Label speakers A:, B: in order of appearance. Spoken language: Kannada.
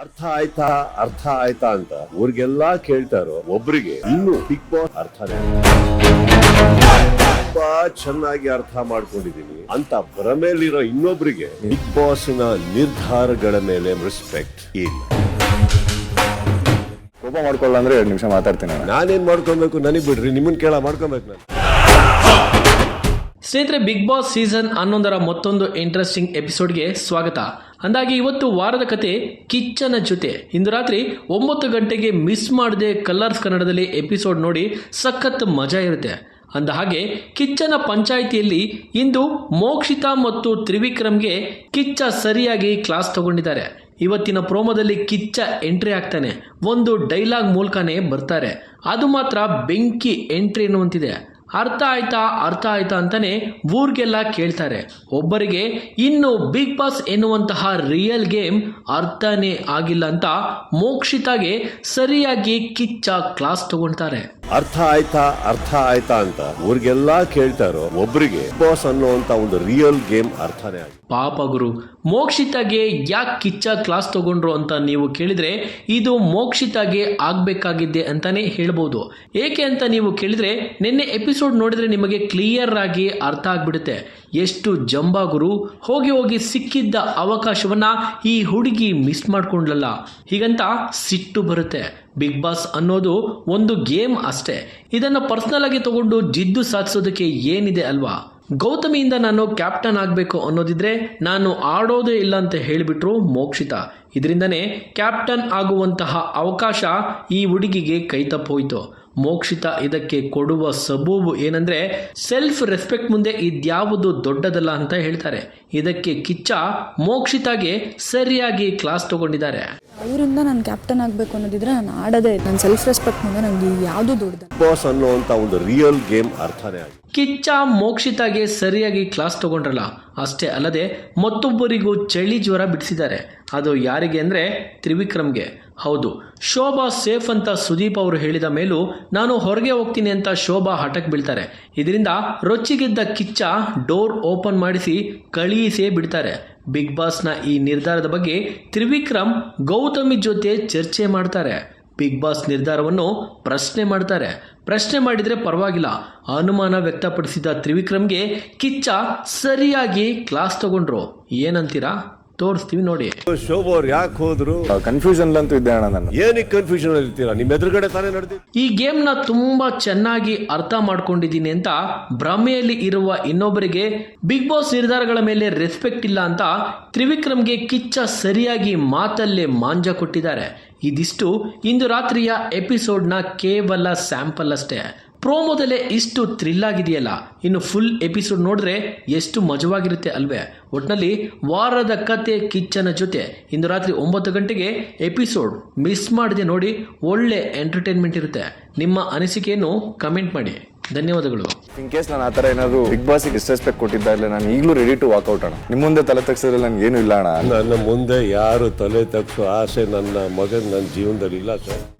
A: ಅರ್ಥ ಆಯ್ತಾ? ಅರ್ಥ ಆಯ್ತಾ ಅಂತ ಊರಿಗೆಲ್ಲಾ ಕೇಳ್ತಾರೋ ಒಬ್ರಿಗೆ ಇನ್ನು ಬಿಗ್ ಬಾಸ್ ಅರ್ಥ ತುಂಬಾ ಚೆನ್ನಾಗಿ ಅರ್ಥ ಮಾಡ್ಕೊಂಡಿದೀನಿ. ಅಂತ ಭ್ರಮೆಯಲ್ಲಿರೋ ಇನ್ನೊಬ್ರಿಗೆ ಬಿಗ್ ಬಾಸ್ನ ನಿರ್ಧಾರಗಳ ಮೇಲೆ ರೆಸ್ಪೆಕ್ಟ್ ಇಲ್ಲ.
B: ಕೋಪ ಮಾಡ್ಕೊಳ್ಳ ಅಂದ್ರೆ ಎರಡು ನಿಮಿಷ ಮಾತಾಡ್ತೀನಿ.
A: ನಾನೇನ್ ಮಾಡ್ಕೊಬೇಕು? ನನಗ್ ಬಿಡ್ರಿ. ನಿಮ್ಮನ್ ಕೇಳ ಮಾಡ್ಕೊಬೇಕು ನಾನು.
C: ಸ್ನೇಹಿತರೆ ಬಿಗ್ ಬಾಸ್ ಸೀಸನ್ ಹನ್ನೊಂದರ ಮತ್ತೊಂದು ಇಂಟ್ರೆಸ್ಟಿಂಗ್ ಎಪಿಸೋಡ್ಗೆ ಸ್ವಾಗತ. ಅಂದಾಗಿ ಇವತ್ತು ವಾರದ ಕತೆ ಕಿಚ್ಚನ ಜೊತೆ. ಇಂದು ರಾತ್ರಿ ಒಂಬತ್ತು ಗಂಟೆಗೆ ಮಿಸ್ ಮಾಡದೆ ಕಲರ್ಸ್ ಕನ್ನಡದಲ್ಲಿ ಎಪಿಸೋಡ್ ನೋಡಿ ಸಖತ್ ಮಜಾ ಇರುತ್ತೆ. ಅಂದ ಹಾಗೆ ಕಿಚ್ಚನ ಪಂಚಾಯಿತಿಯಲ್ಲಿ ಇಂದು ಮೋಕ್ಷಿತಾ ಮತ್ತು ತ್ರಿವಿಕ್ರಮ್ಗೆ ಕಿಚ್ಚ ಸರಿಯಾಗಿ ಕ್ಲಾಸ್ ತಗೊಂಡಿದ್ದಾರೆ. ಇವತ್ತಿನ ಪ್ರೋಮೋದಲ್ಲಿ ಕಿಚ್ಚ ಎಂಟ್ರಿ ಆಗ್ತಾನೆ. ಒಂದು ಡೈಲಾಗ್ ಮೂಲಕನೇ ಬರ್ತಾರೆ. ಅದು ಮಾತ್ರ ಬೆಂಕಿ ಎಂಟ್ರಿ ಎನ್ನುವಂತಿದೆ. ಅರ್ಥ ಆಯ್ತಾ? ಅರ್ಥ ಆಯ್ತಾ ಅಂತಲೇ ಊರಿಗೆಲ್ಲ ಕೇಳ್ತಾರೆ. ಒಬ್ಬರಿಗೆ ಇನ್ನು ಬಿಗ್ ಬಾಸ್ ಎನ್ನುವಂತಹ ರಿಯಲ್ ಗೇಮ್ ಅರ್ಥನೇ ಆಗಿಲ್ಲ ಅಂತ ಮೋಕ್ಷಿತಾಗೆ ಸರಿಯಾಗಿ ಕಿಚ್ಚ ಕ್ಲಾಸ್ ತಗೊಳ್ತಾರೆ
A: ಅರ್ಥ ಆಯ್ತಾ ಅರ್ಥ ಆಯ್ತಾ ಅಂತ ಊರಿಗೆಲ್ಲಾ ಕೇಳ್ತಾರೋ ಒಬ್ರಿಗೆ ಬಾಸ್ ಅನ್ನುವಂತ ಒಂದು ರಿಯಲ್ ಗೇಮ್ ಅರ್ಥನೇ ಆಗಿದೆ
C: ಪಾಪ ಗುರು, ಮೋಕ್ಷಿತಾಗೆ ಯಾಕೆ ಕಿಚ್ಚ ಕ್ಲಾಸ್ ತಗೊಂಡ್ರು ಅಂತ ನೀವು ಕೇಳಿದ್ರೆ ಇದು ಮೋಕ್ಷಿತಾಗೆ ಆಗಬೇಕಾಗಿದೆ ಅಂತಾನೆ ಹೇಳ್ಬೋದು. ಏಕೆ ಅಂತ ನೀವು ಕೇಳಿದ್ರೆ ನಿನ್ನೆ ಎಪಿಸೋಡ್ ನೋಡಿದ್ರೆ ನಿಮಗೆ ಕ್ಲಿಯರ್ ಆಗಿ ಅರ್ಥ ಆಗ್ಬಿಡುತ್ತೆ. ಎಷ್ಟು ಜಂಬ ಗುರು, ಹೋಗಿ ಹೋಗಿ ಸಿಕ್ಕಿದ್ದ ಅವಕಾಶವನ್ನ ಈ ಹುಡುಗಿ ಮಿಸ್ ಮಾಡ್ಕೊಂಡ್ಲಲ್ಲ. ಹೀಗಂತ ಸಿಟ್ಟು ಬರುತ್ತೆ. ಬಿಗ್ ಬಾಸ್ ಅನ್ನೋದು ಒಂದು ಗೇಮ್ ಅಷ್ಟೇ. ಇದನ್ನು ಪರ್ಸನಲ್ ಆಗಿ ತಗೊಂಡು ಜಿದ್ದು ಸಾಧಿಸೋದಕ್ಕೆ ಏನಿದೆ ಅಲ್ವಾ? ಗೌತಮಿಯಿಂದ ನಾನು ಕ್ಯಾಪ್ಟನ್ ಆಗಬೇಕು ಅನ್ನೋದಿದ್ರೆ ನಾನು ಆಡೋದೇ ಇಲ್ಲ ಅಂತ ಹೇಳಿಬಿಟ್ರು ಮೋಕ್ಷಿತ. ಇದರಿಂದನೇ ಕ್ಯಾಪ್ಟನ್ ಆಗುವಂತಹ ಅವಕಾಶ ಈ ಹುಡುಗಿಗೆ ಕೈ ತಪ್ಪೋಯ್ತು. ಮೋಕ್ಷಿತ ಇದಕ್ಕೆ ಕೊಡುವ ಸಬೂಬು ಏನಂದ್ರೆ ಸೆಲ್ಫ್ ರೆಸ್ಪೆಕ್ಟ್ ಮುಂದೆ ಇದ್ಯಾವುದು ದೊಡ್ಡದಲ್ಲ ಅಂತ ಹೇಳ್ತಾರೆ. ಇದಕ್ಕೆ ಕಿಚ್ಚ ಮೋಕ್ಷಿತಾಗೆ ಸರಿಯಾಗಿ ಕ್ಲಾಸ್ ತಗೊಂಡಿದ್ದಾರೆ.
D: ಅವರಿಂದ ನಾನು ಕ್ಯಾಪ್ಟನ್ ಆಗಬೇಕು ಅನ್ನೋದಿದ್ರೆ ನಾನು ಆಡದೆ ನನ್ನ ಸೆಲ್ಫ್ ರೆಸ್ಪೆಕ್ಟ್ ಮುಂದೆ ನನಗೆ ಯಾವುದು ದೊಡ್ಡ
A: ಬಾಸ್ ಅನ್ನುವಂತ ಒಂದು ರಿಯಲ್ ಗೇಮ್ ಅರ್ಥನೇ ಆಗಿದೆ.
C: ಕಿಚ್ಚ ಮೋಕ್ಷಿತಾಗೆ ಸರಿಯಾಗಿ ಕ್ಲಾಸ್ ತಗೊಂಡ್ರಲ್ಲ. ಅಷ್ಟೇ ಅಲ್ಲದೆ ಮತ್ತೊಬ್ಬರಿಗೂ ಚಳಿ ಜ್ವರ ಬಿಡಿಸಿದ್ದಾರೆ. ಅದು ಯಾರಿಗೆ ಅಂದರೆ ತ್ರಿವಿಕ್ರಮ್ಗೆ. ಹೌದು, ಶೋಭಾ ಸೇಫ್ ಅಂತ ಸುದೀಪ್ ಅವರು ಹೇಳಿದ ಮೇಲೂ ನಾನು ಹೊರಗೆ ಹೋಗ್ತೀನಿ ಅಂತ ಶೋಭಾ ಹಠಕ್ಕೆ ಬೀಳ್ತಾರೆ. ಇದರಿಂದ ರೊಚ್ಚಿಗೆದ್ದ ಕಿಚ್ಚ ಡೋರ್ ಓಪನ್ ಮಾಡಿಸಿ ಕಳಿಸೇ ಬಿಡ್ತಾರೆ. ಬಿಗ್ ಬಾಸ್ನ ಈ ನಿರ್ಧಾರದ ಬಗ್ಗೆ ತ್ರಿವಿಕ್ರಮ್, ಗೌತಮಿ ಜೊತೆ ಚರ್ಚೆ ಮಾಡ್ತಾರೆ. ಬಿಗ್ ಬಾಸ್ ನಿರ್ಧಾರವನ್ನು ಪ್ರಶ್ನೆ ಮಾಡ್ತಾರೆ. ಪ್ರಶ್ನೆ ಮಾಡಿದರೆ ಪರವಾಗಿಲ್ಲ. ಅನುಮಾನ ವ್ಯಕ್ತಪಡಿಸಿದ ತ್ರಿವಿಕ್ರಮ್ಗೆ ಕಿಚ್ಚ ಸರಿಯಾಗಿ ಕ್ಲಾಸ್ ತಗೊಂಡ್ರು. ಏನಂತೀರಾ? ತೋರಿಸ್ತೀವಿ ನೋಡಿ.
A: ಶೋಭಾ ಅವ್ರು ಯಾಕೆ ಹೋದ್ರು?
B: ಕನ್ಫ್ಯೂಷನ್ ಅಂತೂ ಇದ್ದೆ ಅಣ್ಣ ನಾನು
A: ಏನಕ್ಕೆ ಕನ್ಫ್ಯೂಷನ್ ಅಲ್ಲಿ ಇರ್ತೀರಾ? ನಿಮ್ಮ ಎದುರುಗಡೆ ತಾನೇ ನಡೆದಿದ್ದು.
C: ಈ ಗೇಮ್ನ ತುಂಬಾ ಚೆನ್ನಾಗಿ ಅರ್ಥ ಮಾಡ್ಕೊಂಡಿದ್ದೀನಿ ಅಂತ ಭ್ರಮೆಯಲ್ಲಿ ಇರುವ ಇನ್ನೊಬ್ಬರಿಗೆ ಬಿಗ್ ಬಾಸ್ ನಿರ್ಧಾರಗಳ ಮೇಲೆ ರೆಸ್ಪೆಕ್ಟ್ ಇಲ್ಲ ಅಂತ ತ್ರಿವಿಕ್ರಮ್ಗೆ ಕಿಚ್ಚ ಸರಿಯಾಗಿ ಮಾತಲ್ಲೇ ಮಾಂಜ ಕೊಟ್ಟಿದ್ದಾರೆ. ಇದಿಷ್ಟು ಇಂದು ರಾತ್ರಿಯ ಎಪಿಸೋಡ್ನ ಕೇವಲ ಸ್ಯಾಂಪಲ್ ಅಷ್ಟೇ. ಪ್ರೋಮೋದಲ್ಲೇ ಇಷ್ಟು ಥ್ರಿಲ್ ಆಗಿದೆಯಲ್ಲ? ಇನ್ನು ಫುಲ್ ಎಪಿಸೋಡ್ ನೋಡಿದ್ರೆ ಎಷ್ಟು ಮಜವಾಗಿರುತ್ತೆ ಅಲ್ವೇ? ಒಟ್ನಲ್ಲಿ ವಾರದ ಕತೆ ಕಿಚ್ಚನ ಜೊತೆ ಇಂದು ರಾತ್ರಿ ಒಂಬತ್ತು ಗಂಟೆಗೆ ಎಪಿಸೋಡ್ ಮಿಸ್ ಮಾಡದೆ ನೋಡಿ ಒಳ್ಳೆ ಎಂಟರ್ಟೈನ್ಮೆಂಟ್ ಇರುತ್ತೆ. ನಿಮ್ಮ ಅನಿಸಿಕೆಯನ್ನು ಕಮೆಂಟ್ ಮಾಡಿ. ಧನ್ಯವಾದಗಳು.
B: ಇನ್ ಕೇಸ್ ನಾನು ಆ ಥರ ಏನಾದ್ರು ಬಿಗ್ ಬಾಸ್ ಡಿಸ್ರೆಸ್ಪೆಕ್ಟ್ ಕೊಟ್ಟಿದ್ದಾರೆ ನಾನು ಈಗಲೂ ರೆಡಿ ಟು ವಾಕ್ಔಟ್ ಅಣ್ಣ. ನಿಮ್ಮ ಮುಂದೆ ತಲೆ ತಗ್ಸಿದ್ರೆ ನನ್ಗೆ ಏನು ಇಲ್ಲ ಅಣ್ಣ.
A: ನನ್ನ ಮುಂದೆ ಯಾರು ತಲೆ ತಗ್ಸೋ ಆಸೆ ನನ್ನ ಮಗನ್ ನನ್ನ ಜೀವನದಲ್ಲಿ ಇಲ್ಲ ಸರ್.